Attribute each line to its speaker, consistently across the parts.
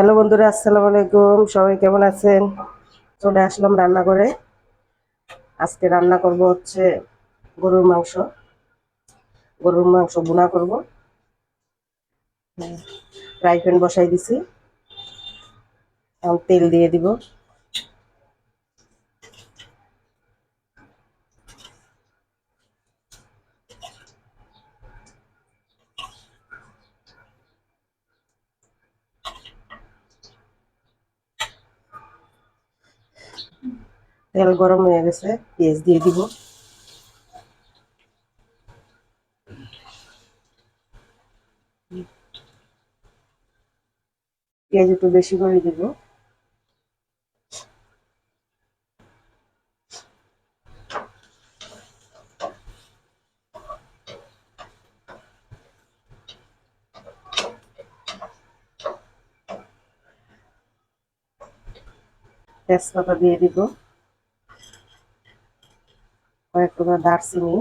Speaker 1: Hello বন্ধুরা, আসসালামু আলাইকুম। সবাই কেমন আছেন? চলে আসলাম রান্না করে আজকে রান্না করব হচ্ছে গরুর মাংস। গরুর মাংস বোনা করব। ফ্রাই প্যান বসাই দিছি। তেল দিয়ে দিব। তেল গরম হয়ে গেছে, পেঁয়াজ দিয়ে দিব। পেঁয়াজ একটু বেশি করে দিব। তেজপাতা দিয়ে দিব। কয়েকটা দারচিনি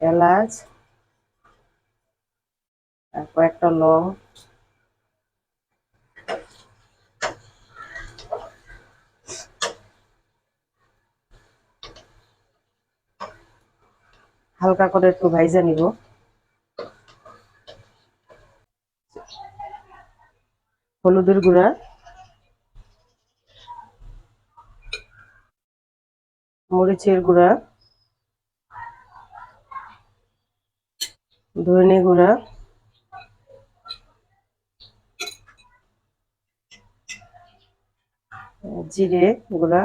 Speaker 1: এলাচ আর কয়েকটা লং। হালকা করে একটু ভাইজা নিব। হলুদের গুঁড়া। মরিচের গুঁড়া ধনে গুঁড়া জিরে গুঁড়া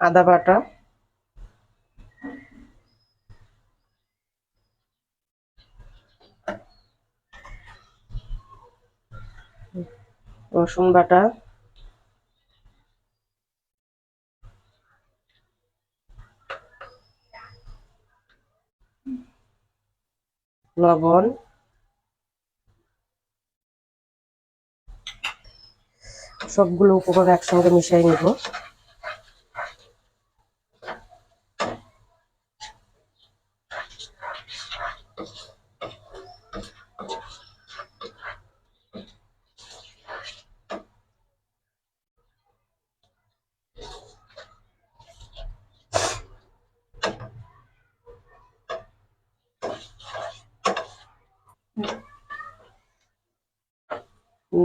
Speaker 1: আদা বাটা রসুন বাটা লবণ। সবগুলো উপকরণ একসঙ্গে মিশিয়ে নিব।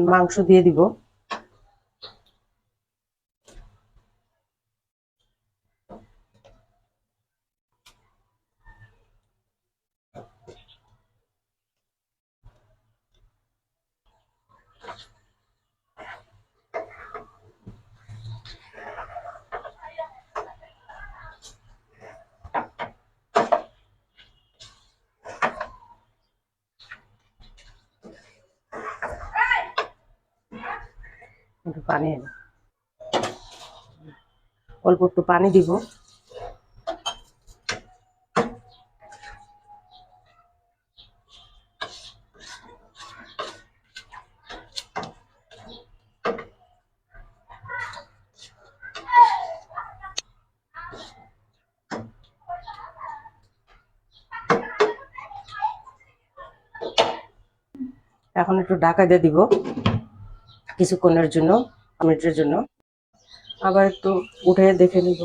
Speaker 1: মাংস দিয়ে দিব। একটু পানি। অল্প একটু পানি দিব এখন একটু ঢাকা দিয়ে দিব কিছুক্ষণের জন্য, মিনিটের জন্য। আবার একটু উঠে দেখে নিব।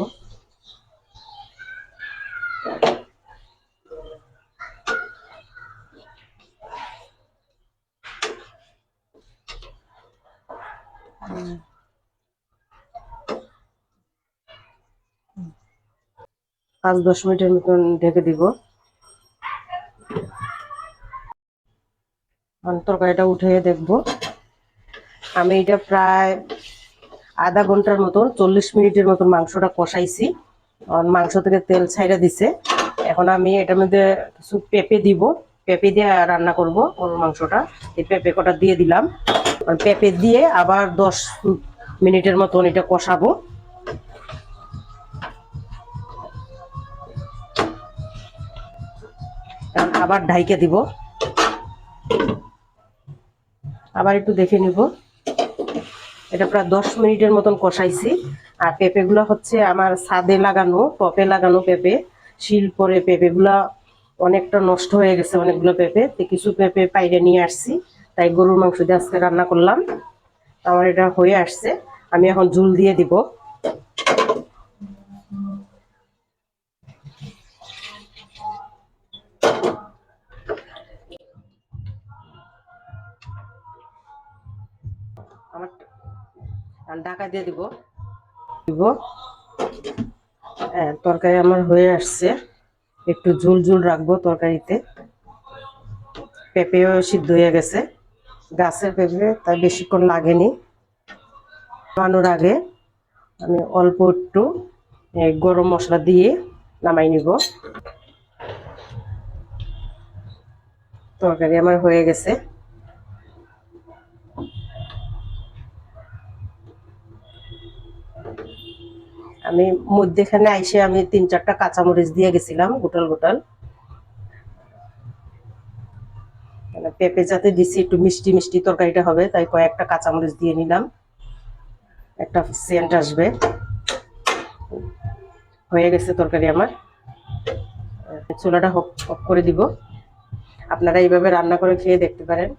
Speaker 1: পাঁচ, দশ মিনিটের মতন ঢেকে দিব। তরকারিটা উঠে দেখব। আমি এটা প্রায় আধা ঘণ্টার মতন, চল্লিশ মিনিটের মতন মাংসটা কষাইছি। মাংস থেকে তেল ছাইড়া দিছে। এখন আমি এটার মধ্যে কিছু পেঁপে দিব। পেঁপে দিয়ে রান্না করব গরুর মাংসটা। এই পেঁপে কটা দিয়ে দিলাম। পেঁপে দিয়ে আবার দশ মিনিটের মতন এটা কষাবো। আবার ঢাইকে দিব। আবার একটু দেখে নিব। এটা প্রায় দশ মিনিটের মতন কষাইছি। আর পেঁপেগুলো হচ্ছে আমার ছাদে লাগানো, টপে লাগানো পেঁপে। শিল পরে পেঁপেগুলা অনেকটা নষ্ট হয়ে গেছে অনেকগুলো পেঁপে। তো কিছু পেঁপে পাইরে নিয়ে আসছি, তাই গরুর মাংস দিয়ে আজকে রান্না করলাম। আমার এটা হয়ে আসছে, আমি এখন ঝুল দিয়ে দিব। আমার ঢাকা দিয়ে দিব। দিব। হ্যাঁ তরকারি আমার হয়ে আসছে। একটু ঝুল ঝুল রাখব তরকারিতে। পেঁপেও সিদ্ধ হয়ে গেছে। গাছের পেঁপে তাই বেশিক্ষণ লাগেনি। বানানোর আগে আমি অল্প একটু গরম মশলা দিয়ে নামাই নিব। তরকারি আমার হয়ে গেছে। আমি মধ্যেখানে আইসে আমি তিন চারটা কাঁচামরিচ দিয়ে গেছিলাম, গোটাল গোটাল। মানে পেঁপে যাতে দিছি, একটু মিষ্টি মিষ্টি তরকারিটা হবে, তাই কয়েকটা কাঁচামরিচ দিয়ে নিলাম। একটা সেন্ট আসবে। হয়ে গেছে তরকারি আমার। চুলাটা অফ করে দিব। আপনারা এইভাবে রান্না করে খেয়ে দেখতে পারেন।